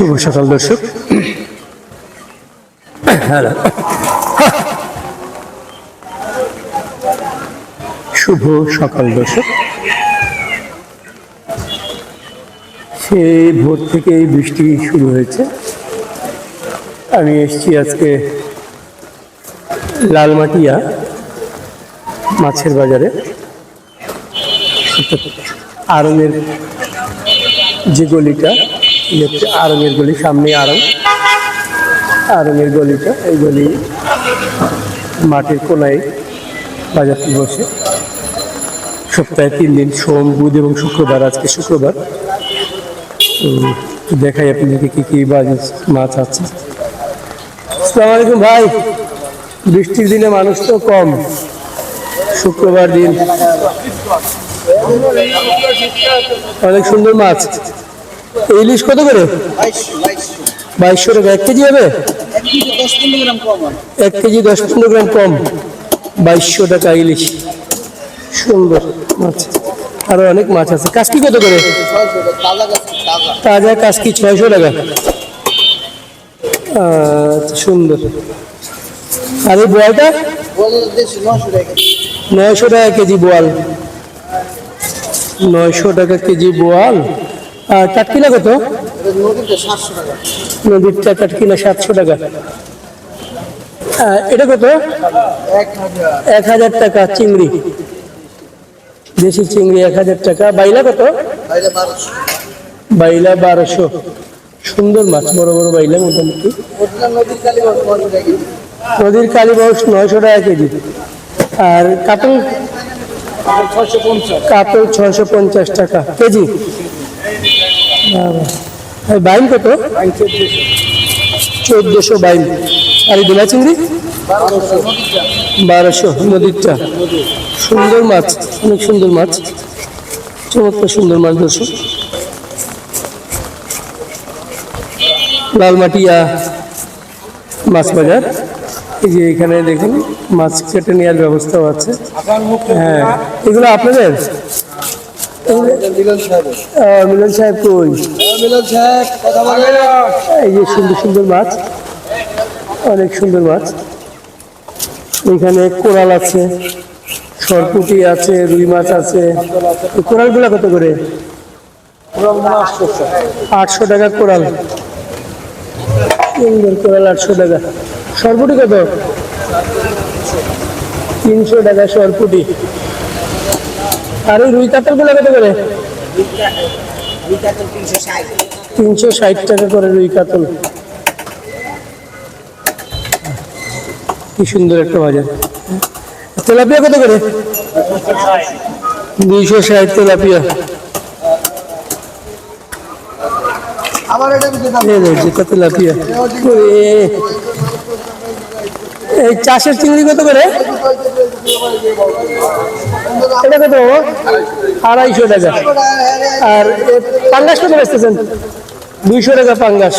শুভ সকাল, দর্শক। শুভ সকাল, দর্শক। সেই ভোর থেকেই বৃষ্টি শুরু হয়েছে। আমি এসেছি আজকে লালমাটিয়া মাছের বাজারে। আরঙের যে গলিটা আরঙের গলি সামনে আরং। আরঙের গলিটা এই গলি মাটির কোনায় বাজারটি বসে। সপ্তাহে তিন দিন সোম, বুধ এবং শুক্রবার, আজকে শুক্রবার। তো দেখাই আপনাদেরকে কী কী বাজার মাছ আছে। আসসালামু আলাইকুম ভাই। বৃষ্টির দিনে মানুষ তো কম। শুক্রবার দিন অনেক সুন্দর মাছ। ইলিশ কত করে? বাইশশো টাকা। এক কেজি হবে? এক কেজি দশ পনেরো গ্রাম কম। বাইশশো টাকা ইলিশ। সুন্দর মাছ। আরও অনেক মাছ আছে। কাশকি কত করে? তাজা কাশকি ছয়শো টাকা। আচ্ছা সুন্দর। আর এই বোয়ালটা? নয়শো টাকা কেজি বোয়াল। নয়শো টাকা কেজি বোয়াল। আর কাটকিনা কত? নদীরটা কাটকিনা সাতশো টাকা। এটা কত? এক হাজার টাকা চিংড়ি। দেশি চিংড়ি এক হাজার টাকা। বাইলা কত? বাইলা বারোশো। সুন্দর মাছ বড় বড় বাইলা মোটামুটি। নদীর কালীবাউস নয়শো টাকা কেজি। আর কাতল? কাতল ছয়শো পঞ্চাশ টাকা কেজি। বাইন কত? চোদ্দশো বাইন আর এই দোলা চিংড়ি? বারোশো। নদীরটা। সুন্দর মাছ, অনেক সুন্দর মাছ। চমৎকার সুন্দর মাছ দর্শক লালমাটিয়া মাছ বাজার। এই যে এখানে দেখুন, মাছ কেটে নেওয়ার ব্যবস্থাও আছে। হ্যাঁ এগুলো আপনাদের? মিলন সাহেব কই? এই যে সুন্দর সুন্দর মাছ। অনেক সুন্দর মাছ। এখানে কোরাল আছে, সরপুটি আছে, রুই মাছ আছে। কোরালগুলো কত করে? আটশো টাকা কোরাল। সুন্দর কোরাল আটশো টাকা। সরপুটি কত? তিনশো টাকা সরপুটি। আর ওই রুই কাতলগুলো কত করে? তিনশো ষাট টাকা করে রুই কাতল। কি সুন্দর একটা বাজার। তেলাপিয়া কত করে? দুইশো ষাট তেলাপিয়া। এই তেলাপিয়া। এই চাষের চিংড়ি কত করে? এটা কত? আড়াইশো টাকা। আর পাঙ্গাস কত বেচতেছেন? দুইশো টাকা পাঙ্গাস।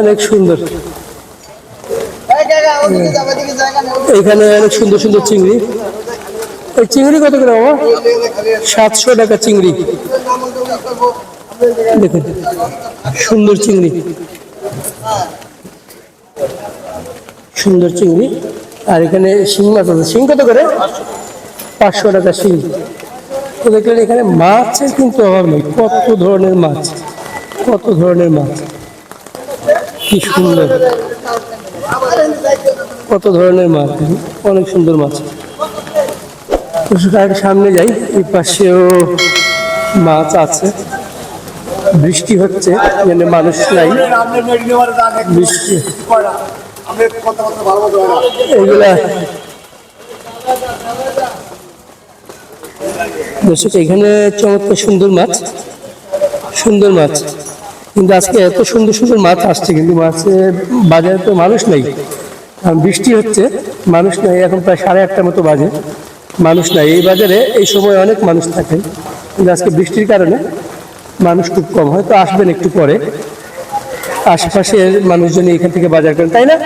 অনেক সুন্দর। এখানে অনেক সুন্দর সুন্দর চিংড়ি। এই চিংড়ি কত করে বাবা? সাতশো টাকা চিংড়ি। দেখুন, সুন্দর চিংড়ি। সুন্দর চিংড়ি। আর এখানে শিং মাছ আছে শিং কত করে? পাঁচশো টাকা শিং। তো দেখলেন এখানে মাছের কিন্তু অভাব নেই, কত ধরনের মাছ, কত ধরনের মাছ। কি সুন্দর, কত ধরনের মাছ, অনেক সুন্দর মাছ। আর সামনে যাই, এই পাশেও মাছ আছে। বৃষ্টি হচ্ছে মানে মানুষ নাই। বৃষ্টি। দর্শক, এখানে চমৎকার সুন্দর মাছ সুন্দর মাছ। কিন্তু আজকে এত সুন্দর সুন্দর মাছ আসছে, কিন্তু মাছের বাজারে তো মানুষ নেই। কারণ বৃষ্টি হচ্ছে, মানুষ নাই, এখন প্রায় সাড়ে আটটার মতো বাজে। মানুষ নাই। এই বাজারে এই সময় অনেক মানুষ থাকে। কিন্তু আজকে বৃষ্টির কারণে মানুষ খুব কম। হয়তো আসবেন একটু পরে। আশেপাশের মানুষজন এখান থেকে বাজার করেন, তাই না?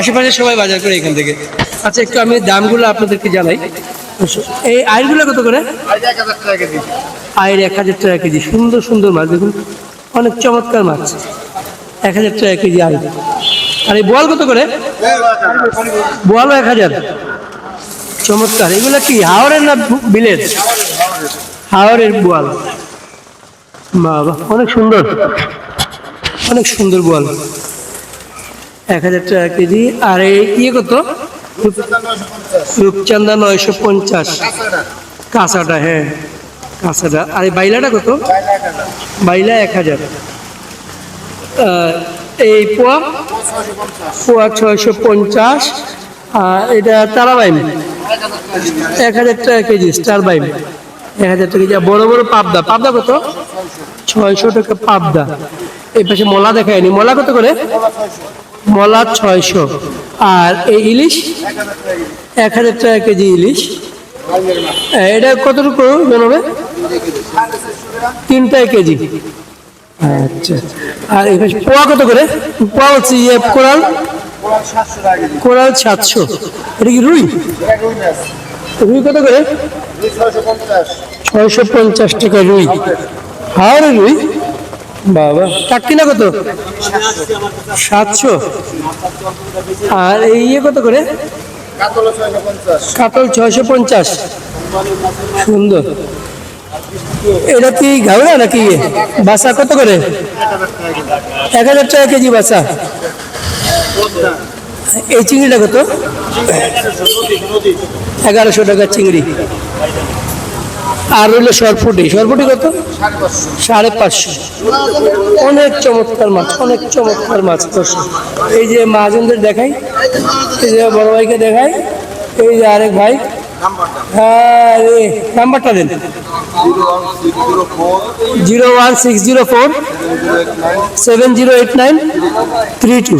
আশেপাশে সবাই বাজার করে এখান থেকে। আচ্ছা একটু আমি দামগুলো আপনাদেরকে জানাই। এই আইরগুলো কত করে? আয়ের এক হাজার টাকা কেজি, সুন্দর সুন্দর মাছ, দেখুন, অনেক চমৎকার মাছ। এক হাজার টাকা কেজি আয় আর এই বোয়াল কত করে? বোয়ালও এক হাজার। চমৎকার। এগুলো কি হাওড়ের না বিলের? হাওড়ের বোয়াল। বাবা অনেক সুন্দর। অনেক সুন্দর বল। এক হাজার টাকা কেজি, আর এই ইয়ে কত? রূপচান্দা নয়শো পঞ্চাশ। কাঁচাটা হ্যাঁ কাঁচাটা আর এই বাইলাটা কত? বাইলা এক হাজার। এই পোয়া? পোয়া ছয়শো পঞ্চাশ। আর এটা তারা বাইম এক হাজার টাকা কেজি স্টার বাইম এক হাজার টাকা বড় বড় পাবদা। পাবদা কত? ছয়শো টাকা পাবদা। এই পাশে মলা দেখায়নি মলা কত করে? মলা ছয়শো। আর এই ইলিশ? এক হাজার টাকা কেজি ইলিশ। এটা কতটুকু জানাবে? তিনটায় কেজি। আচ্ছা। আর এই পাশে পোয়া কত করে? পোয়া হচ্ছে ইয়ে কোরাল? কোরাল সাতশো। এটা কি রুই? রুই কত করে? ছয়শো পঞ্চাশ টাকা রুই। হাওড়ে রুই? বাবা। কাকিনা কত? সাতশো। আর এই ইয়ে কত করে? কাতলা ছয়শো পঞ্চাশ। সুন্দর। এটা কি ঘাওড়া নাকি ইয়ে? বাসা কত করে? এক হাজার টাকা কেজি বাসা। এই চিংড়িটা কত? এগারোশো টাকা চিংড়ি। আর রইল সরফুটি সরফুটি কত? সাড়ে পাঁচশো। অনেক চমৎকার মাছ, অনেক চমৎকার মাছ, দর্শক। এই যে মহাজনদের দেখাই, এই যে বড় ভাইকে দেখাই, এই যে আরেক ভাই। হ্যাঁ নাম্বারটা দেন। Zero one six zero four, seven zero eight nine, three two.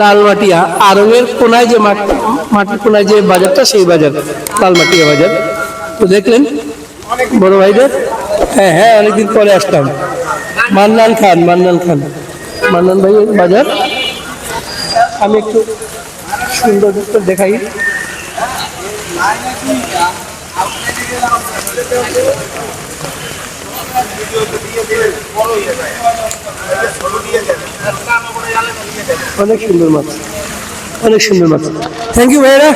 Lalmatia, আরঙের কোনায় যে মাঠ মাটির কোনায় যে বাজারটা, সেই বাজার, লালমাটিয়া বাজার। তো দেখলেন বড় ভাইদের? হ্যাঁ হ্যাঁ অনেকদিন পরে আসলাম। মান্নান খান মান্নান খান। মান্নান ভাইয়ের বাজার? আমি একটু সুন্দর দেখাই। অনেক সুন্দর মাছ। অনেক সুন্দর মাছ। থ্যাংক ইউ ভাইরা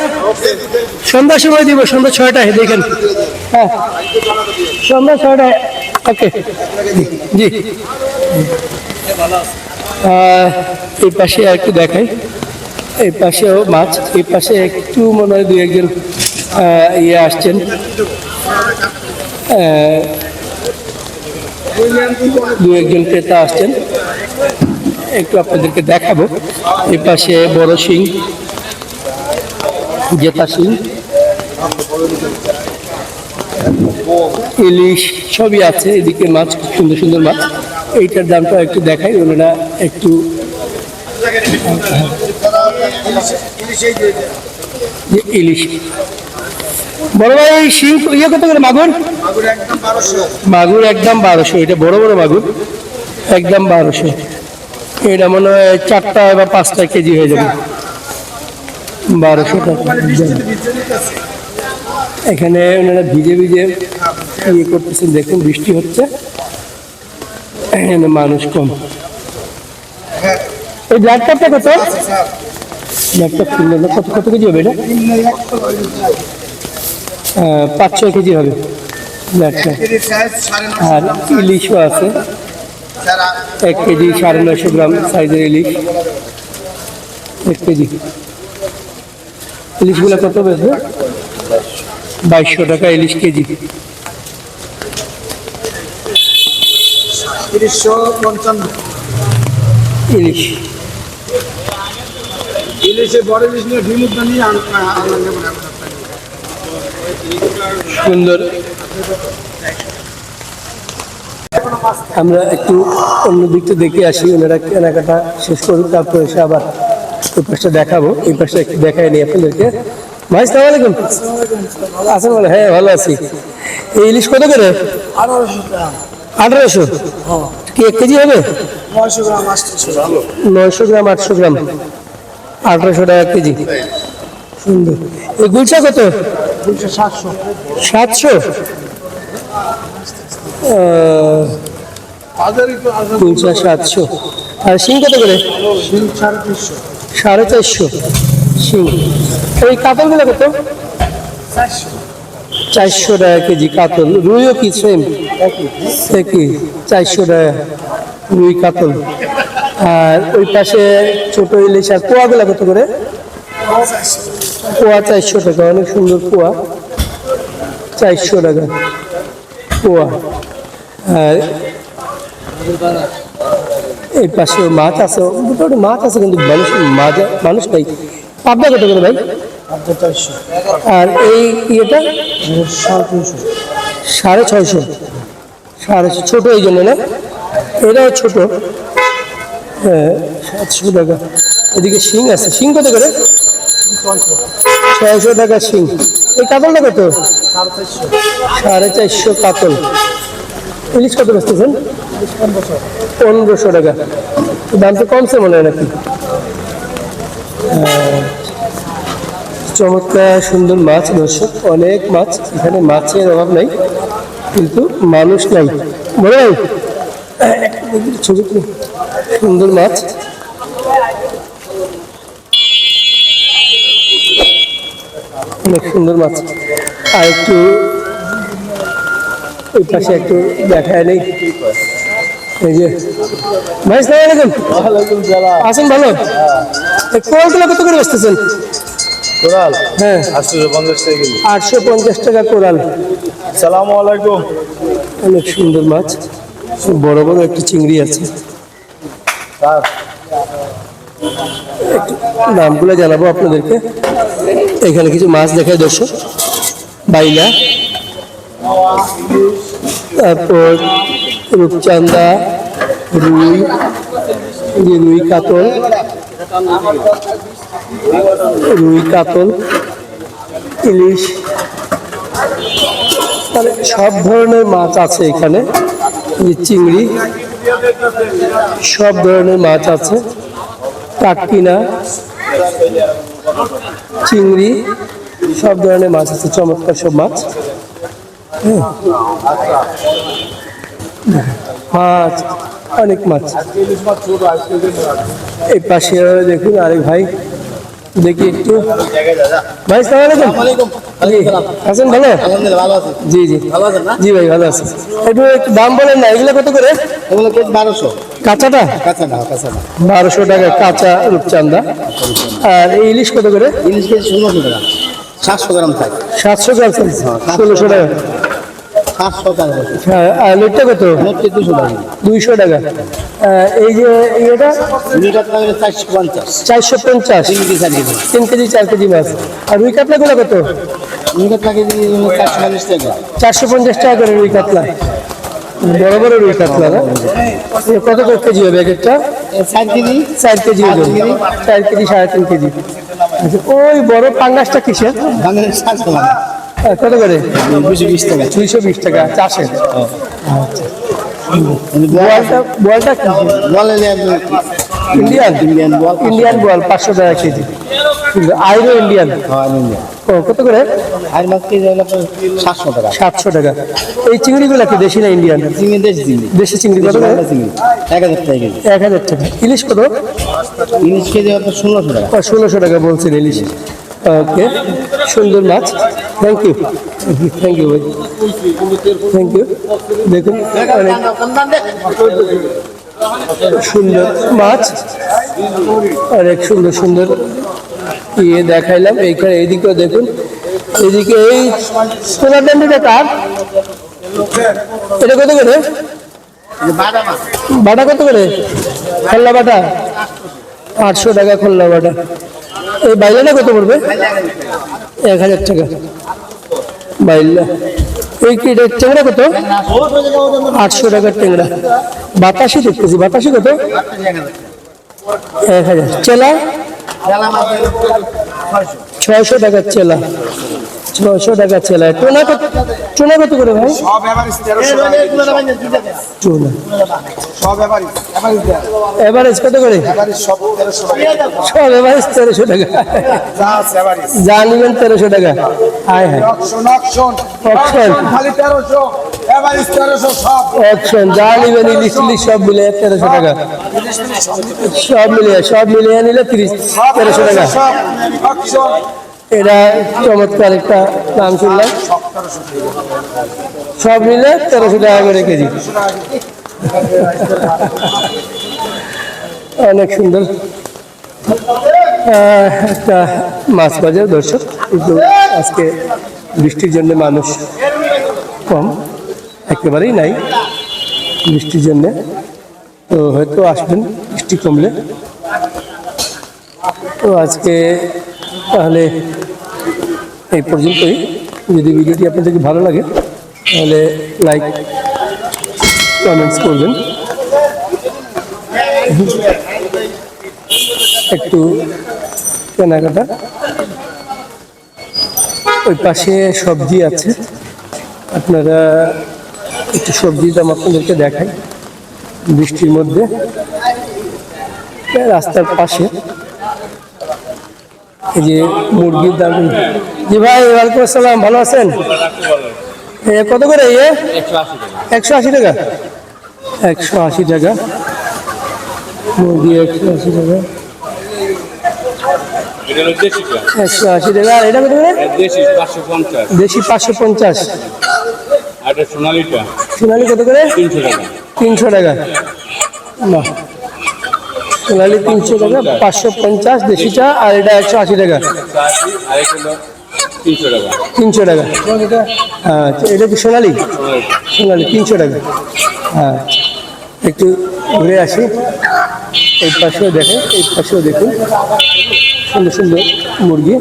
সন্ধ্যার সময় দিব, সন্ধ্যা ছয়টায়, দেখেন। হ্যাঁ। সন্ধ্যা ছয়টায়, ওকে। জি। এই পাশে আর একটু দেখাই। এই পাশেও মাছ, এই পাশে একটু মনে হয় দু একজন ইয়ে আসছেন। দু একজন ক্রেতা আসছেন। একটু আপনাদেরকে দেখাবো। এই পাশে বড় শিং, জেতা শিং, ইলিশ সবই আছে, এদিকে মাছ, খুব সুন্দর সুন্দর মাছ। এইটার দামটা একটু দেখাই, ওনারা একটু ইলিশ। বড় ভাই শিং ইয়ে কত করে, মাগুর? মাগুর একদম বারোশো, এটা বড় বড় মাগুর। একদম বারোশো। এটা মনে হয় চারটা বা পাঁচটা কেজি হয়ে যাবে। বারোশো টাকা। এখানে ওনারা ভিজে ভিজে ইয়ে করতেছেন, দেখুন বৃষ্টি হচ্ছে। এখানে মানুষ কম। এই ব্ল্যাক কাপটা কত? কাপ কিনলো কত কত কেজি হবে এটা? পাঁচ ছয় কেজি হবে। কাপ আর ইলিশও আছে। এক কেজি সাড়ে নয়শো গ্রাম সাইজের ইলিশ এক কেজি ইলিশগুলো কত বেশি বাইশশো টাকা ইলিশ কেজি ইলিশ ইলিশে বড় ইলিশ নিয়ে ডিমুদ্দা নিয়ে আনলাম নেব না সুন্দর আমরা একটু অন্য দিকটা দেখে আসি ওনারা কেনাকাটা শেষ করুন তারপর এসে আবার ওই পাশটা দেখাবো। এই পাশটা একটু দেখাই নি আপনাদেরকে। ভাই সালাম আলাইকুম। আছেন বলে হ্যাঁ ভালো আছি। এই ইলিশ কত করে? আঠারোশো কি এক কেজি হবে? গ্রাম নয়শো গ্রাম আটশো গ্রাম। আঠারোশো টাকা এক কেজি। সুন্দর। এই গুলশা কত? সাতশো। সাতশো? হাজারই তো সাতশো। আর শিং কত করে? সাড়ে চারশো। শিং। এই কাতলগুলো কত? চারশো। টাকা কেজি কাতল। রুইও কি সেম একই। চারশো টাকা রুই কাতল। আর ওই পাশে ছোট ইলিশ আর পোয়াগুলো কত করে? পোয়া চারশো টাকা। অনেক সুন্দর পোয়া। চারশো টাকা। পোয়া। আর এই পাশে মাছ আছে, মোটামুটি মাছ আছে কিন্তু মানুষ, মাছ, মানুষ নাই। পাবনা কত করে ভাই? আর এই ইয়েটা? সাড়ে ছয়শো। সাড়ে ছোট এই জন্য না? এটাও ছোট। হ্যাঁ সাতশো টাকা। এদিকে শিং আছে। শিং কত করে? ছয়শো টাকা শিং। এই কাতলটা কত? সাড়ে চারশো কাতল। ইলিশ কত বেচতেছেন? পনেরোশো টাকা। দাম তো কমছে মনে হয় নাকি। চমৎকার সুন্দর মাছ, দর্শক, অনেক মাছ। এখানে মাছের অভাব নাই, কিন্তু মানুষ নাই। মনে হয় সুন্দর মাছ। অনেক সুন্দর মাছ। আর একটু ওই পাশে একটু দেখায় নেই। এই যে ভাই সালাম আলাইকুম। আছেন ভালো। এই কোরালগুলো কত করে বসতেছেন কোরাল? হ্যাঁ। আটশো পঞ্চাশ টাকা আটশো পঞ্চাশ টাকা কোরাল। সালামু আলাইকুম। অনেক সুন্দর মাছ। বড় বড় একটি চিংড়ি আছে। নামগুলো জানাব আপনাদেরকে। এখানে কিছু মাছ দেখায় দর্শক। বাইলা তারপর রূপচান্দা রুই, যে রুই কাতল রুই কাতল, ইলিশ মানে সব ধরনের মাছ আছে এখানে চিংড়ি, সব ধরনের মাছ আছে, কাটকিনা, চিংড়ি, সব ধরনের মাছ আছে, চমৎকার সব মাছ। মাছ অনেক মাছ। এই পাশে দেখুন আরেক ভাই। দেখি একটু। ভাই আছেন ভালো? জি জি। জি ভাই ভালো আছে। একটু দাম বলেন না এগুলো কত করে? এগুলো বারোশো। কাঁচাটা? কাঁচা কাঁচা বারোশো টাকা কাঁচা রূপচান্দা আর এই ইলিশ কত করে? ইলিশ ষোলোশো টাকা। সাতশো গ্রাম থাকে। সাতশো গ্রাম ষোলোশো টাকা। সাতশো টাকা হ্যাঁ কত? দুশো টাকা। দুইশো টাকা। এই যে মিটার চারশো পঞ্চাশ। চারশো পঞ্চাশ। তিন কেজি চার কেজি। তিন কেজি চার কেজি মাছ। আর রুই কাতলাগুলো কত? লাগে চারশো চল্লিশ টাকা। চারশো পঞ্চাশ টাকা করে রুই কাতলা। বড় বড় রুই কাতলা না? এ কত কেজি হবে এক একটা চার কেজি। চার কেজি চার কেজি। সাড়ে তিন কেজি। আচ্ছা ওই বড় পাঙ্গাসটা কিসের? সাতশো কত করে? দুশো বিশ টাকা দুইশো বিশ টাকা চাষের কিন্তু বোয়ালটা বোয়ালটা কি? বলে ইন্ডিয়ান। ইন্ডিয়ান বল ইন্ডিয়ান বোয়াল পাঁচশো টাকা কেজি। আইরো ইন্ডিয়ান। হ্যাঁ ইন্ডিয়ান। ও, কত করে? আর সাতশো টাকা। সাতশো টাকা। এই চিংড়িগুলো কি দেশি না ইন্ডিয়ান? চিংড়ি দেশ চিংড়ি। দেশি চিংড়ি কত করে? চিংড়ি। এক হাজার টাকা কেজি। এক হাজার টাকা। ইলিশ কত? ইলিশ কেজি আপনার ষোলোশো টাকা। ষোলোশো টাকা বলছেন ইলিশ। ওকে সুন্দর মাছ। থ্যাংক ইউ থ্যাংক ইউ ভাই। থ্যাংক ইউ দেখুন সুন্দর মাছ। অনেক সুন্দর সুন্দর ইয়ে দেখাইলাম। এইখানে এইদিকেও দেখুন। এদিকে এই সোনার ডান্ডিটা কার? এটা কত করে? বাটা কত করে? খোল্লা বাটা? আটশো টাকা খোল্লা বাটা। এই বাইলাটা কত পড়বে? এক হাজার টাকা। বাইলা। এই কি টেংরা কত? আটশো টাকার টেংরা বাতাসে দেখতেছি, বাতাসে কত? এক হাজার। চেলা? ছয়শো টাকার চেলা। ছয়শো টাকা ছেলে। টোনা কত টোনা কত করে ভাই? সব এভারেজ কত করে? সব এভারেজ তেরোশো টাকা। যা নিবেন তেরোশো টাকা। হায় হায়। অপশন যা নিবেন ইলিশ ইলিশ সব মিলে তেরোশো টাকা। সব মিলিয়ে সব মিলিয়ে নিলে তিরিশ তেরোশো টাকা। এটা চমৎকার একটা নাম শুনলাম সব মিলে তেরোশো টাকা করে কেজি। অনেক সুন্দর। একটা মাছ বাজার, দর্শক। কিন্তু আজকে বৃষ্টির জন্য মানুষ কম, একেবারেই নাই বৃষ্টির জন্য। তো হয়তো আসবেন বৃষ্টি কমলে। তো আজকে তাহলে এই পর্যন্তই। যদি ভিডিওটি আপনাদেরকে ভালো লাগে, তাহলে লাইক কমেন্টস করবেন। একটু কেনাকাটা। ওই পাশে সবজি আছে। আপনারা একটু সবজির দাম আপনাদেরকে দেখাই। বৃষ্টির মধ্যে। রাস্তার পাশে। এই যে মুরগির দাম জি ভাই, ওয়ালাইকুম আসসালাম, ভালো আছেন? কত করে ইয়ে একশো আশি টাকা। একশো আশি টাকা। মুরগি একশো আশি টাকা। একশো আশি টাকা। আর এটা কত করে? দেশি পাঁচশো পঞ্চাশ। দেশি সোনালি কত করে? তিনশো টাকা। বাহ। সোনালি তিনশো টাকা, পাঁচশো পঞ্চাশ দেশিটা, আর এটা একশো আশি টাকা। তিনশো টাকা। হ্যাঁ এটা কি সোনালি? সোনালি তিনশো টাকা। হ্যাঁ একটু ঘুরে আসি। এই পাশেও দেখেন এই পাশেও দেখুন। সুন্দর সুন্দর মুরগি।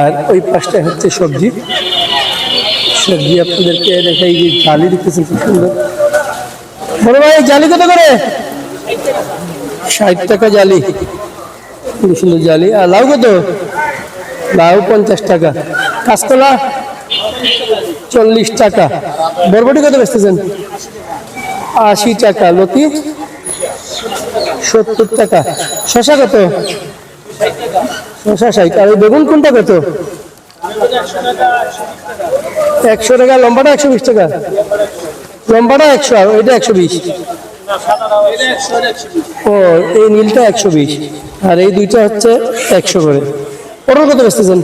আর ওই পাশটা হচ্ছে সবজি। সবজি আপনাদেরকে দেখাই যে জালি দেখতেছেন খুব সুন্দর। বড় ভাই জালি কত করে? ষাট টাকা জালি। খুব সুন্দর জালি। আর লাউ কত? লাউ পঞ্চাশ টাকা। কাঁচকলা চল্লিশ টাকা। বরবটি কত বেচতেছেন? আশি টাকা। লতি সত্তর টাকা। শশা কত? শশা ষাট। আর বেগুন কোনটা কত? একশো টাকা। লম্বাটা একশো বিশ টাকা। লম্বাটা একশো আর ওইটা একশো বিশ। ও, এই নীলটা একশো বিশ। আর এই দুইটা হচ্ছে একশো করে। পটল কত বেচতেছেন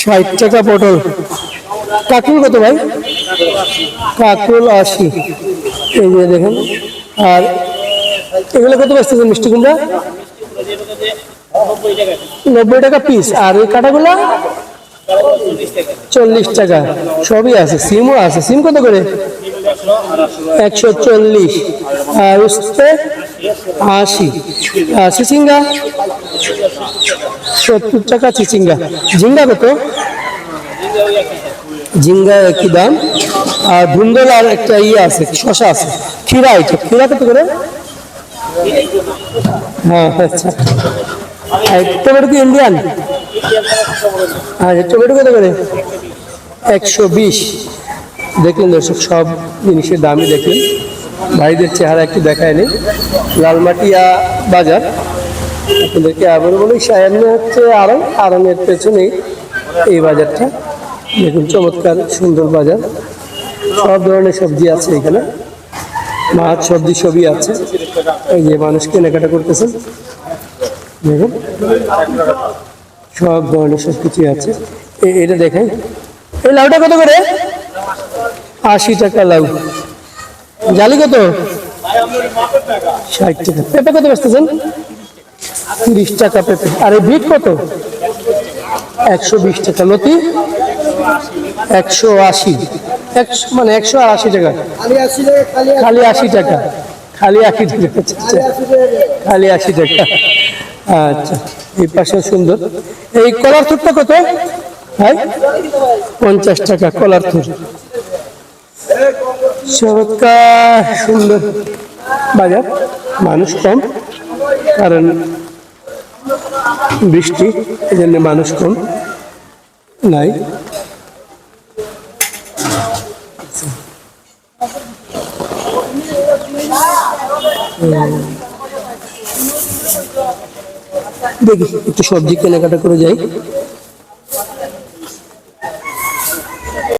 ষাট টাকা পটল। কাকুল কত ভাই? কাকুল আশি। এই যে দেখেন। আর এগুলো কত বেচতেছেন মিষ্টি কুমড়া? নব্বই টাকা পিস আর এই কাটাগুলা? চল্লিশ টাকা। সবই আছে, সিমও আছে। সিম কত করে? একশো চল্লিশ। আর উস্তে আশি চিচিঙ্গা সত্তর টাকা চিচিঙ্গা ঝিঙ্গা কত? ঝিঙ্গা একই দাম। আর ধুন্দল আর একটা ইয়ে আছে, শশা আছে। খিরা এটা খিরা কত করে? হ্যাঁ আচ্ছা। টমেটো কি ইন্ডিয়ান আচ্ছা টমেটো কত করে? একশো বিশ। দেখলেন দর্শক, সব জিনিসের দামই দেখলেন। ভাইদের চেহারা একটু দেখায় নেই লালমাটিয়া বাজার। আপনাদেরকে আবার বলি, সায়ান্ন হচ্ছে আরং আরঙের পেছনেই এই বাজারটা। দেখুন, চমৎকার, সুন্দর বাজার। সব ধরনের সবজি আছে এখানে। মাছ, সবজি সবই আছে। এই যে মানুষ কেনাকাটা করতেছেন দেখুন, সব ধরনের সব কিছুই আছে এটা দেখেন এই লাউটা কত করে? আশি টাকা লাউ। জালি কত? ষাট টাকা। পেঁপে কত বেচতেছেন? তিরিশ টাকা পেঁপে। আর এই বিট কত? একশো বিশ টাকা। লতি? একশো আশি। একশো মানে একশো আর আশি টাকা। খালি আশি টাকা খালি আশি টাকা। খালি আশি টাকা। আচ্ছা এই পাশে সুন্দর। এই কলার থুরটা কত? ভাই? পঞ্চাশ টাকা কলার থুর। চমৎকার, সুন্দর। বাজার, মানুষ কম, কারণ বৃষ্টি এই জন্য মানুষ কম নাই। দেখি, একটু সবজি কেনাকাটা করে যাই।